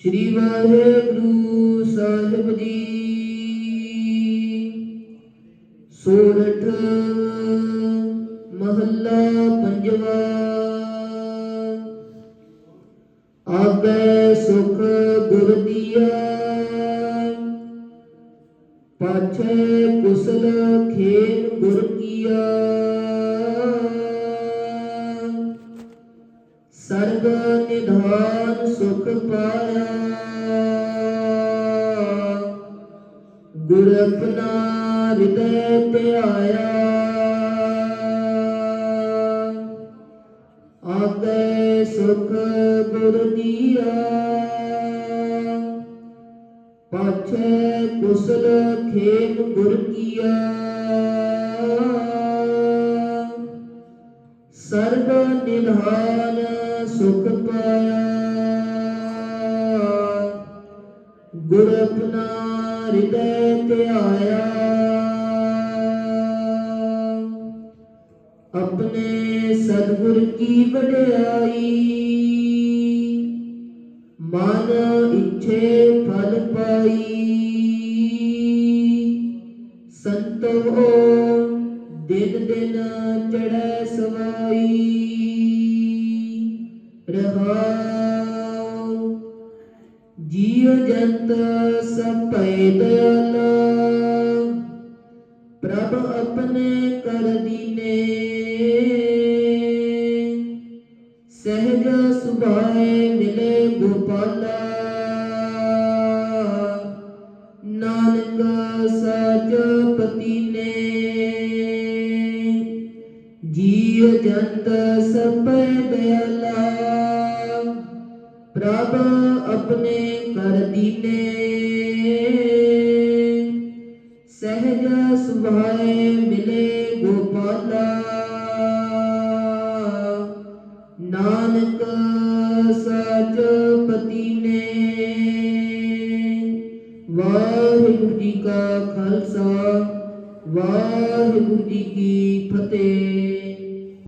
ਸ੍ਰੀ ਵਾਹਿਗੁਰੂ ਸਾਹਿਬ ਜੀ। ਸੋਰਠ ਮਹੱਲਾ ਪੰਜਵਾ। ਆਗੇ ਸੁਖ ਗੁਰ ਦੀਆ। ਪਾਛੇ ਕੁਸਲ ਖੇਲ ਗੁਰ ਕੀਆ। ਸਰਬ ਨਿਧਾਨ ਸੁਖ ਪਾਇਆ। ਗੁਰ ਆਪਣਾ ਹਿਰਦੈ ਧਿਆਇਆ। ਆਗੇ ਸੁਖ ਗੁਰ ਦੀਆ ਪਾਛੈ ਕੁਸਲ ਖੇਮ ਗੁਰ ਕੀਆ। ਸਰਬ ਨਿਧਾਨ ਸੁਖ ਪਾਇਆ ਗੁਰ ਆਪਣਾ ਹਿਰਦੈ ਧਿਆਇਆ ਆਪਣੇ ਸਤਿਗੁਰ ਕੀ ਵਡਿਆਈ ਮਨ ਇੱਛੇ ਫਲ ਪਾਈ ਸੰਤੋ ਦਿਨ ਦਿਨ ਚੜੈ ਸਵਾਈ ਜੀਵ ਜੰਤ ਸਭ ਭੈ ਦਇਆਲਾ ਪ੍ਰਭ ਆਪਣੇ ਕਰ ਦੀਨੇ। ਸਹਿਜ ਸੁਭਾਏ ਮਿਲੇ ਗੋਪਾਲਾ। ਨਾਨਕ ਸਾਚ ਪਤੀ ਨੇ ਜੀਵ ਜੰਤ ਸਭੈ ਦਇਆਲਾ ਪ੍ਰਭ ਆਪਣੇ ਕਰ ਦੀਨੇ। ਸਹਿਜ ਸੁਭਾਏ ਮਿਲੇ ਗੋਪਾਲਾ। ਨਾਨਕ ਸਾਚ ਪਤੀ ਨੇ ਵਾਹਿਗੁਰੂ ਜੀ ਕਾ ਖਾਲਸਾ, ਵਾਹਿਗੁਰੂ ਜੀ ਕੀ ਫਤਿਹ।